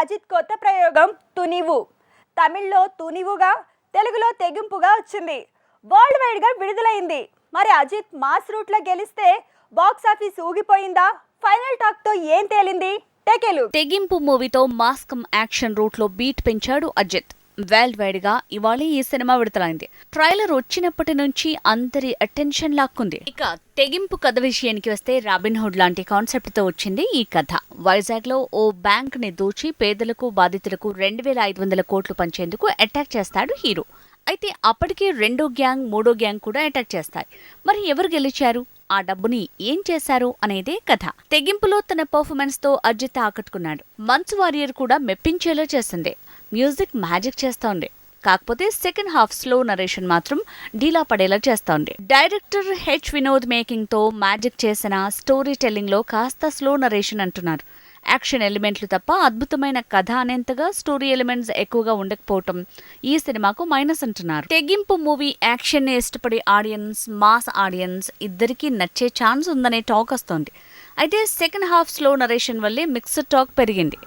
అజిత్ కొత్త ప్రయోగం తునివు. తమిళ్ళో తునివుగా తెలుగులో తెగింపుగా వచ్చింది. వరల్డ్ వైడ్గా విడుదలైంది. మరి అజిత్ మాస్ రూట్లో గెలిస్తే బాక్స్ ఆఫీస్ ఊగిపోయిందా? ఫైనల్ టాక్తో ఏం తేలింది? టెకెలు. తెగింపు మూవీతో మాస్కం యాక్షన్ రూట్లో బీట్ పెంచాడు అజిత్. వరల్డ్ వైడ్గా ఇవాళ ఈ సినిమా విడుదలైంది. ట్రైలర్ వచ్చినప్పటి నుంచి అందరి అటెన్షన్ లాక్కుంది. ఇక తెగింపు కథ విషయానికి వస్తే రాబిన్ హుడ్ లాంటి కాన్సెప్ట్తో వచ్చింది ఈ కథ. వైజాగ్లో ఓ బ్యాంక్ని దోచి పేదలకు బాధితులకు రెండు వేల ఐదు వందల కోట్లు పంచేందుకు అటాక్ చేస్తాడు హీరో. అయితే అప్పటికే రెండో గ్యాంగ్ మూడో గ్యాంగ్ కూడా అటాక్ చేస్తాయి. మరి ఎవరు గెలిచారు? ఆ డబ్బుని ఏం చేశారు అనేదే కథ. తెగింపులో తన పర్ఫార్మెన్స్తో అజిత్ ఆకట్టుకున్నాడు. మంచు వారియర్ కూడా మెప్పించేలా చేసింది. మ్యూజిక్ మ్యాజిక్ చేస్తోంది. కాకపోతే సెకండ్ హాఫ్ స్లో నరేషన్ మాత్రం డీలా పడేలా చేస్తోంది. డైరెక్టర్ హెచ్ వినోద్ మేకింగ్తో మ్యాజిక్ చేసిన స్టోరీ టెల్లింగ్లో కాస్త స్లో నరేషన్ అంటున్నారు. యాక్షన్ ఎలిమెంట్లు తప్ప అద్భుతమైన కథ అనేంతగా స్టోరీ ఎలిమెంట్స్ ఎక్కువగా ఉండకపోవటం ఈ సినిమాకు మైనస్ అంటున్నారు. తెగింపు మూవీ యాక్షన్ ఇష్టపడే ఆడియన్స్ మాస్ ఆడియన్స్ ఇద్దరికీ నచ్చే ఛాన్స్ ఉందనే టాక్ వస్తోంది. అయితే సెకండ్ హాఫ్ స్లో నరేషన్ వల్లే మిక్స్డ్ టాక్ పెరిగింది.